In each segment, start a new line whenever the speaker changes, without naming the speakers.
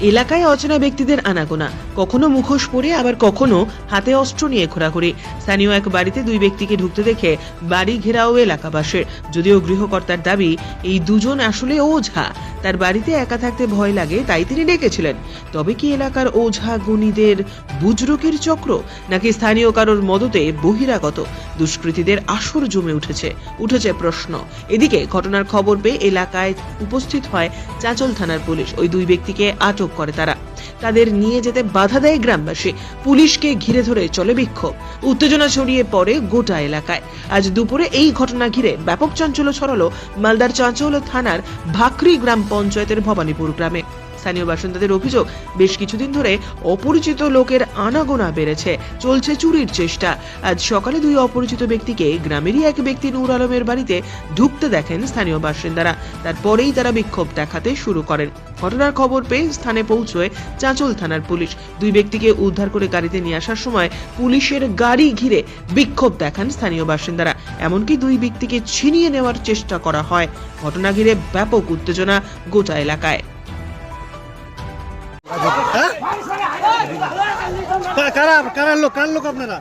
এলাকায় অচেনা ব্যক্তিদের আনাগোনা। কখনো মুখোশ পরে, আবার কখনো হাতে অস্ত্র নিয়ে ঘোরাঘুরি। স্থানীয় এক বাড়িতে দুই ব্যক্তিকে ঢুকতে দেখে বাড়ি ঘেরাও এলাকাবাসের। যদিও গৃহকর্তার দাবি, এই দুজন আসলে ওঝা। তার বাড়িতে একা থাকতে ভয় লাগে, তাই তিনি ডেকেছিলেন। তবে কি এলাকার ওঝা গুণীদের বুজরুকের চক্র, নাকি স্থানীয় কারোর মদতে বহিরাগত? দুষ্কৃতীদের আসর জমে উঠেছে উঠেছে প্রশ্ন। এদিকে ঘটনার খবর পেয়ে এলাকায় উপস্থিত হয় চাঁচল থানার পুলিশ। ওই দুই ব্যক্তিকে আটক করে তারা। তাদের নিয়ে যেতে বাধা দেয় গ্রামবাসী। পুলিশকে ঘিরে ধরে চলে বিক্ষোভ। উত্তেজনা ছড়িয়ে পড়ে গোটা এলাকায়। আজ দুপুরে এই ঘটনা ঘিরে ব্যাপক চাঞ্চল্য ছড়ালো মালদার চাঁচল থানার ভাকরি গ্রাম পঞ্চায়েতের ভবানীপুর গ্রামে। স্থানীয় বাসিন্দাদের অভিযোগ, বেশ কিছুদিন ধরে অপরিচিত লোকের আনাগোনা বেড়েছে। চলছে চুরির চেষ্টা। আজ সকালে দুই অপরিচিত ব্যক্তিকে গ্রামেরই এক ব্যক্তি নূর আলমের বাড়িতে ঢুকতে দেখেন স্থানীয় বাসিন্দারা। তারপরেই তারা বিক্ষোভ দেখাতে শুরু করেন। ঘটনার খবর পেয়ে স্থানে পৌঁছয় চাঁচল থানার পুলিশ। দুই ব্যক্তিকে উদ্ধার করে গাড়িতে নিয়ে আসার সময় পুলিশের গাড়ি ঘিরে বিক্ষোভ দেখান স্থানীয় বাসিন্দারা। এমনকি দুই ব্যক্তিকে ছিনিয়ে নেওয়ার চেষ্টা করা হয়। ঘটনা ঘিরে ব্যাপক উত্তেজনা গোটা এলাকায়।
কারা কারা লোক? কার লোক আপনারা?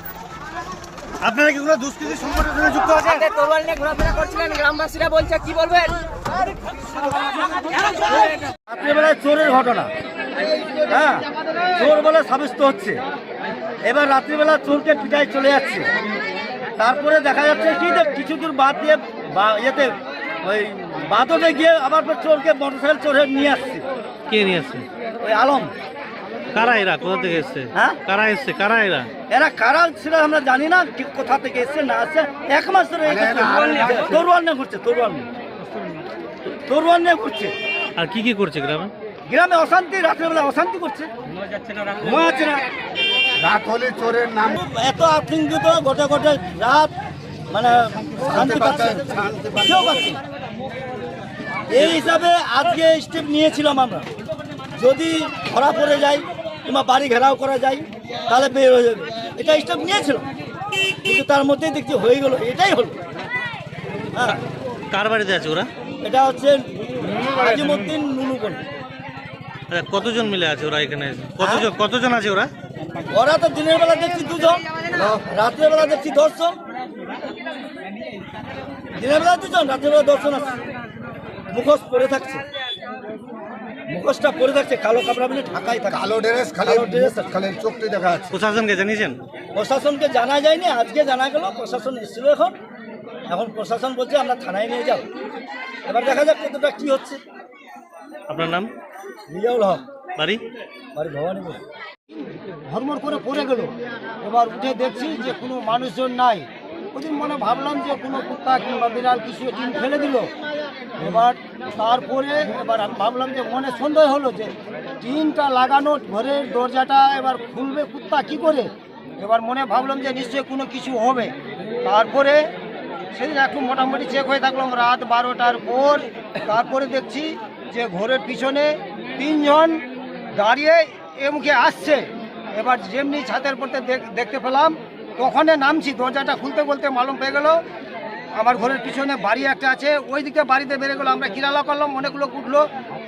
আপনারা কি কোনো দুষ্কৃতি সংগঠনের সঙ্গে যুক্ত আছেন?
হাতে তরোয়াল নিয়ে ঘোরাফেরা করছিলেন গ্রামবাসীরা বলছে কি বলবেন?
রাত্রিবেলায় চোরের ঘটনা। হ্যাঁ? চোর বলে সাব্যস্ত হচ্ছে। এবার রাত্রিবেলা চোরকে পিটাই চলে যাচ্ছে। তারপরে দেখা যাচ্ছে কি কিছু দূর বাদ দিয়ে বা- ইয়েতে ওই বাদতে গিয়ে আবার চোরকে মোটরসাইকেল চোরে নিয়ে আসছে।
কে নিয়ে আসছে?
ওই আলম।
কারা এরা? কোথা থেকে এসছে?
হ্যাঁ?
কারা এসছে? কারা এরা?
এরা কারা ছিল আমরা জানি না কি কোথা থেকে এসছে না আসছে এক মাস ধরে তরুয়াল নিয়ে ঘুরছে তরুয়াল নিয়ে। তরুয়াল নিয়ে ঘুরছে।
আর কি কি করছে গ্রামে?
গ্রামে অশান্তি রাত্রেবেলা অশান্তি করছে। ঘুমা যাচ্ছে না।
রাত হলে চোরের নাম।
এত আতঙ্কিত গোটা গোটা রাত মানে শান্তি পাচ্ছে। কেউ পাচ্ছে না। এই হিসাবে আজকে স্টেপ নিয়েছিলাম আমরা। যদি ধরা পড়ে যায় কিংবা বাড়ি ঘেরাও করা যায় তাহলে বের হয়ে যাবে। এটা স্টেপ নিয়েছিলাম কিন্তু তার মধ্যেই দেখছি হয়ে গেল এটাই হলো। হ্যাঁ।
কার বাড়িতে আছে ওরা?
এটা হচ্ছে আজিমুদ্দিন নুনুকন
আচ্ছা, কতজন মিলে আছে ওরা এখানে? কতজন কতজন আছে ওরা?
ওরা তো দিনের বেলা দেখছি দুজন রাত্রের বেলা দেখছি দশজন। দিনের বেলা দুজন রাত্রের বেলা দশজন আছে। মুখোশ পরে থাকছে। মুখোশটা পরে থাকছে কালো কাপড়া মিলে ঢাকাই থাকে।
কালো ড্রেস খালি
কালো ড্রেস
খালি চোখটি দেখা যাচ্ছে।
প্রশাসনকে জানিয়েছেন?
প্রশাসনকে জানা যায়নি আজকে জানা গেল প্রশাসন এসেছিল এখন। এখন প্রশাসন বলছে আমরা থানায় নিয়ে যাও এবার দেখা যাক কতটা কি হচ্ছে।
আপনার নাম?
রিজাউল হক।
বাড়ি?
বাড়ি ভবানীপুর।
ধর্মর করে পড়ে গেল। এবার উঠে দেখছি যে কোনো মানুষজন নাই। ওদিন মনে ভাবলাম যে কোনো কুত্তা কিংবা বিড়াল কিছু টিন ফেলে দিল। এবার তারপরে এবার ভাবলাম যে মনে সন্দেহ হলো যে টিনটা লাগানো ঘরের দরজাটা এবার খুলবে কুত্তা কি করে? এবার মনে ভাবলাম যে নিশ্চয়ই কোনো কিছু হবে। তারপরে সেদিন একটু মোটামুটি চেক হয়ে থাকলাম রাত বারোটার পর। তারপরে দেখছি যে ঘরের পিছনে তিনজন দাঁড়িয়ে এ মুখে আসছে। এবার যেমনি ছাদের পড়তে দেখতে পেলাম তখনে নামছি, দরজাটা খুলতে বলতে মালুম পেয়ে গেল। আমার ঘরের পিছনে বাড়ি একটা আছে ওই দিকে বাড়িতে বেড়ে গেলো। আমরা কিরালা করলাম অনেক লোক উঠল,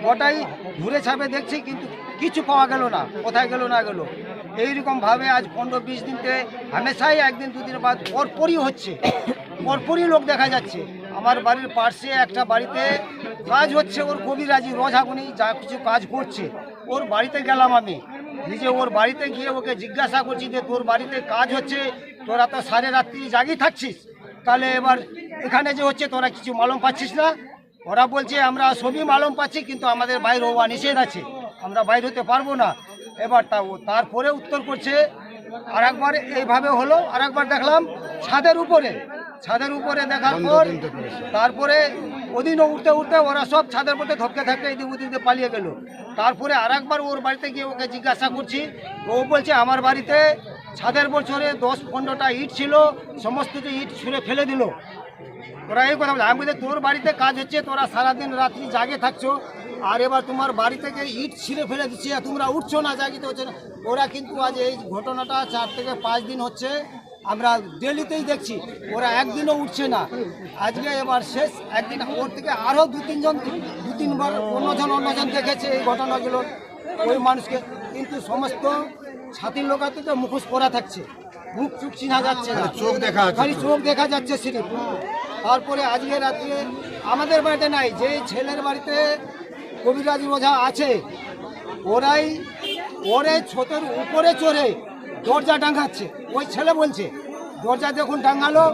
গোটাই ঘুরে ছাপে দেখছি, কিন্তু কিছু পাওয়া গেল না, কোথায় গেল না গেল। এইরকমভাবে আজ পনেরো বিশ দিনতে হামেশাই একদিন, দুদিন বাদ পরপরই হচ্ছে। পরপরই লোক দেখা যাচ্ছে। আমার বাড়ির পাশে একটা বাড়িতে কাজ হচ্ছে, ওর কবিরাজি, রোজাগুনি যা কিছু কাজ করছে, ওর বাড়িতে গেলাম আমি। নিজে ওর বাড়িতে গিয়ে ওকে জিজ্ঞাসা করছি যে তোর বাড়িতে কাজ হচ্ছে তোরা তো সাড়ে রাত্রি জাগি থাকছিস। তাহলে এবার এখানে যে হচ্ছে তোরা কিছু মালুম পাচ্ছিস না। ওরা বলছে আমরা সবই মালুম পাচ্ছি কিন্তু আমাদের বাইরে হওয়া নিষেধ আছে। আমরা বাইরে হতে পারব না। এবার তা ও তারপরে উত্তর করছে আর একবার এইভাবে হলো আর একবার দেখলাম ছাদের উপরে। ছাদের উপরে দেখার পর তারপরে ওদিনও উঠতে উঠতে ওরা সব ছাদের মধ্যে ধপকে ধপকে এদিক ওদিক পালিয়ে গেল। তারপরে আর একবার ওর বাড়িতে গিয়ে ওকে জিজ্ঞাসা করছি, ও বলছে, আমার বাড়িতে ছাদের বছরে দশ পনেরোটা ইট ছিল, সমস্ত কিছু ইট ছুঁড়ে ফেলে দিল। ওরা এই কথা বলে, আমি বলছি, তোর বাড়িতে কাজ হচ্ছে, তোরা সারাদিন রাত্রি জাগে থাকছো, আর এবার তোমার বাড়ি থেকে ইট ছিঁড়ে ফেলে দিচ্ছে তোমরা উঠছো না, জাগিতে হচ্ছে না। ওরা কিন্তু আজ এই ঘটনাটা চার থেকে পাঁচ দিন হচ্ছে আমরা ডেলিতেই দেখছি ওরা একদিনও উঠছে না। আজকে এবার শেষ একদিন ওর থেকে আরও দু তিনজন দু তিনবার অন্যজন অন্যজন দেখেছে এই ঘটনাগুলো ওই মানুষকে। কিন্তু সমস্ত ছাতির লোক আছে তো মুখোশ পরা থাকছে মুখ চুপ চিনা যাচ্ছে না।
চোখ দেখা
খালি চোখ দেখা যাচ্ছে সিঁড়ি। তারপরে আজকে রাত্রে আমাদের বাড়িতে নাই যে ছেলের বাড়িতে কবিরাজ ওঝা আছে ওরাই ওরে ছোটের উপরে চড়ে দরজা ডাঙ্গাচ্ছে ওই ছেলে বলছে, দরজা যখন ডাঙ্গালো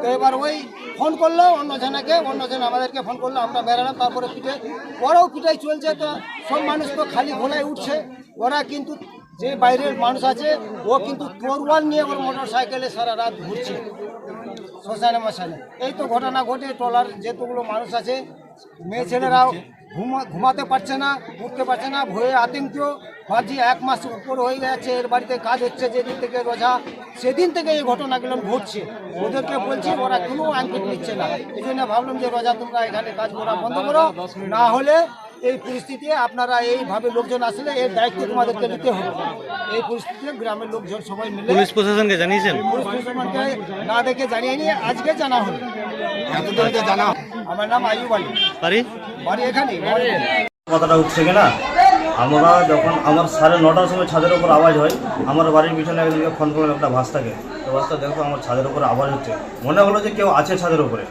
তো এবার ওই ফোন করল, অন্য জনাকে, অন্য জন আমাদেরকে ফোন করল, আমরা বেরালাম তারপরে পিঠে, ওরাও পিঠাই চলছে, তো সব মানুষ তো খালি ঘোলায় উঠছে, ওরা কিন্তু যে বাইরের মানুষ আছে, ও কিন্তু তরোয়াল নিয়ে ওর মোটর সাইকেলে সারা রাত ঘুরছে শ্মশানে মশানে এই তো ঘটনা ঘটে টলার যেতগুলো মানুষ আছে, মেয়ে ছেলেরাও ঘুমা, ঘুমাতে পারছে না, উঠতে পারছে না, ভয়ে আতঙ্ক। ভাবছি এক মাস উপর হয়ে গেছে, এর বাড়িতে কাজ হচ্ছে যেদিন থেকে রোজা, সেদিন থেকে এই ঘটনাগুলো ঘটছে। ওদেরকে বলছি, ওরা কোনো আঙ্কিট নিচ্ছে না। এই জন্য ভাবলাম যে রোজা তোমরা এখানে কাজ করা বন্ধ করো, না হলে এই পরিস্থিতি আপনারা এইভাবে লোকজন আসলে এর দায়িত্ব তোমাদেরকে নিতে হবে। এই পরিস্থিতিতে গ্রামের লোকজন সবাই মিলে
পুলিশ প্রশাসনকে জানিয়েছেন?
পুলিশ প্রশাসনকে না দেখে জানিয়ে নিয়ে আজকে জানা হলো।
এতজনকে জানা
আমার নাম আয়ুব আলী।
বাড়ি?
বাড়ি এখানেই বাড়ি
কথাটা উঠছে কিনা আমরা যখন আমার সাড়ে নটার সময় ছাদের উপর আওয়াজ হয় আমার বাড়ির পিছনে একজনকে ফোন করলাম একটা ভাস্তাকে তো ভাস্তা দেখো আমার ছাদের উপরে আওয়াজ হচ্ছে। মনে হলো যে কেউ আছে ছাদের উপরে।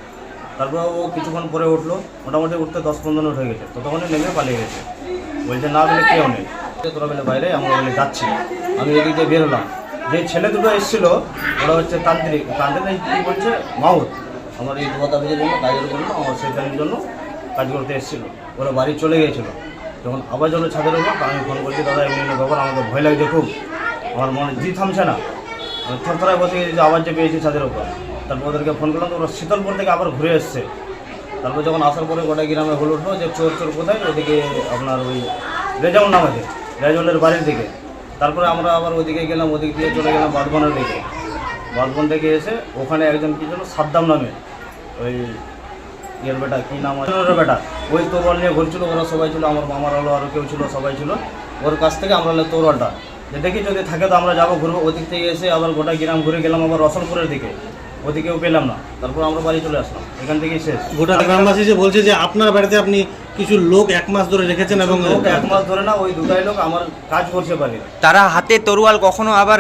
তারপর ও কিছুক্ষণ পরে উঠল, মোটামুটি উঠতে দশ পনেরো মিনিট হয়ে গেছে। ততক্ষণে নেমে পালিয়ে গেছে। বলছে, না বলে কেউ নেই। তোরা বলে বাইরে, আমরা বলে যাচ্ছি। আমি এদিক দিয়ে বের হলাম। যে ছেলে দুটো এসেছিল, ওরা হচ্ছে তান্ত্রিক। তান্ত্রিক কী বলছে মাউথ। আমার এই দুয়াতা বেজের জন্য কাজের জন্য আমার সেইখানের জন্য কাজ করতে এসেছিল। ওরা বাড়ি চলে গিয়েছিল যখন আওয়াজ হলো ছাদের উপর আমি ফোন করছি, দাদা, এমনি এমনি ব্যাপার, আমাকে ভয় লাগছে খুব। আমার মনে, জি থামছে না। আমি থরথরায় বসে গেছি যে আওয়াজ যে পেয়েছি ছাদের উপর। তারপর ওদেরকে ফোন করলাম ওরা শীতলপুর থেকে আবার ঘুরে এসছে। তারপর যখন আসার পরে গোটা গ্রামে হল উঠল যে চোর চোর কোথায়? ওদিকে আপনার ওই রেজাউল নাম আছে রেজাউলের বাড়ির দিকে। তারপরে আমরা আবার ওদিকে গেলাম, ওদিক দিয়ে চলে গেলাম বাঁধবনের দিকে। বাঁধবন থেকে এসে ওখানে একজন কী ছিল? সাদ্দাম নামে। ওই ইয়ের বেটা, কী নাম আছে বেটা। ওই তোরওয়াল নিয়ে ঘুরছিল, ওরা সবাই ছিল, আমার মামার হলো আরও কেউ ছিল, সবাই ছিল। ওর কাছ থেকে আমরা নিলাম তোরওয়ালটা। যে দেখি যদি থাকে তো আমরা যাব ঘুরবো। ওদিক থেকে এসে আবার গোটা গ্রাম ঘুরে গেলাম আবার রসলপুরের দিকে। ওদিকেও পেলাম না। তারপর আমরা বাড়ি চলে আসলাম। এখান থেকেই শেষ।
গোটা গ্রামবাসী যে বলছে যে আপনার বাড়িতে আপনি কিছু লোক এক মাস ধরে রেখেছেন এবং
লোক এক মাস ধরে না ওই দুটাই লোক আমার কাজ করছে বাড়ি।
তারা হাতে তরোয়াল কখনো আবার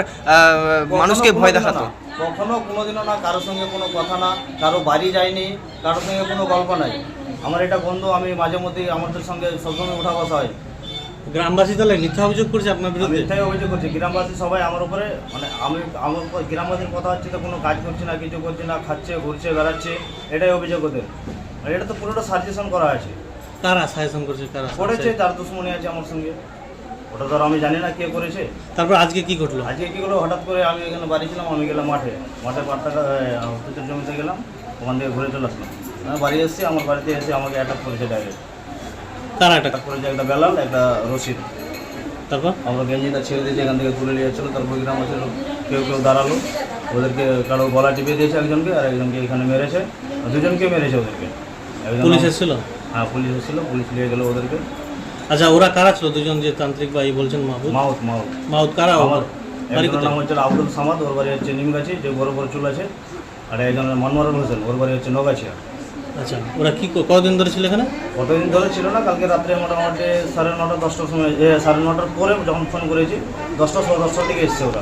মানুষকে ভয় দেখাতো?
কখনো কোনোদিনও না কারোর সঙ্গে কোনো কথা না কারও বাড়ি যায়নি কারোর সঙ্গে কোনো গল্প নাই। আমার এটা বন্ধু আমি মাঝে মধ্যেই আমাদের সঙ্গে সবসময় উঠা বসা হয়।
গ্রামবাসী তাহলে মিথ্যা অভিযোগ করছে আপনার বিরুদ্ধে?
এটাই অভিযোগ করছে। গ্রামবাসী সবাই আমার উপরে মানে আমি আমার উপর গ্রামবাসীর কথা হচ্ছে তো কোনো কাজ করছে না কিছু করছে না খাচ্ছে ঘুরছে বেড়াচ্ছে এটাই অভিযোগ ওদের। আর এটা তো পুরোটা সাজেশন করা আছে।
কারা সাজেশন করছে কারা
করেছে তার দুশ্মনী আছে আমার সঙ্গে। ওটা আর আমি জানি না কে করেছে।
তারপর আজকে কি ঘটলো?
আজকে কি হলো হঠাৎ করে আমি এখানে বাড়ি ছিলাম আমি গেলাম মাঠে। মাঠে হসপিটাল জমিতে গেলাম ওখান থেকে ঘুরে চলে আসলাম। আমি বাড়ি এসেছি আমার বাড়িতে এসে আমাকে অ্যাটাক করেছে ডাইরেক্ট
কারা এটা
অ্যাটাক করেছে একটা বেলাল একটা রশিদ।
তারপর?
আমরা গেঞ্জিটা ছেড়ে দিয়েছি এখান থেকে তুলে নিয়ে যাচ্ছিল তারপর গ্রাম আছে কেউ কেউ দাঁড়াল। ওদেরকে কারও গলা টিপে দিয়েছে একজনকে আর একজনকে এখানে মেরেছে। আর দুজনকে মেরেছে ওদেরকে।
পুলিশ এসেছিল?
হ্যাঁ পুলিশ এসেছিল পুলিশ নিয়ে গেলো ওদেরকে।
আচ্ছা ওরা কারা ছিল? দুজন যে তান্ত্রিক এই বলছেন মাহবুব?
মাউথ মাউথ
মাহুদ কারা?
আমার একজনের নাম? হচ্ছে আব্দুল সামাদ ওর বাড়ি হচ্ছে নিমগাছি যে বড় বড় চুল আছে। আর একজনের মনমোহন হোসেন ওর বাড়ি হচ্ছে নগাছিয়া।
আচ্ছা ওরা কি ক- কতদিন ধরে ছিল এখানে?
কতদিন ধরে ছিল না কালকে রাত্রে মোটামুটি সাড়ে নটা দশটার সময় সাড়ে নটার পরে যখন ফোন করেছি দশটা সোয়া দশটার দিকে এসছে ওরা।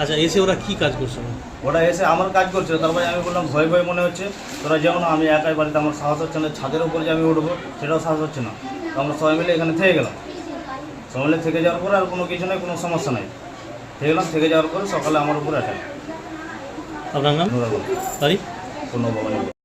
আচ্ছা এসে ওরা কি কাজ করছিল
ওরা এসে আমার কাজ করছিল তারপরে আমি বললাম ভয় ভয় মনে হচ্ছে তোরা যেও না আমি একাই বাড়িতে আমার সাহস হচ্ছে না ছাদের উপরে যে আমি উঠবো সেটাও সাহস হচ্ছে না। তো আমরা সবাই মিলে এখানে থেকে গেলাম। সবাই মিলে থেকে যাওয়ার পরে আর কোনো কিছু নেই কোনো সমস্যা নাই। থেকে গেলাম থেকে যাওয়ার পরে সকালে আমার উপরে অ্যাটাক
আপনার নাম? বাড়ি?
কোনো বাবা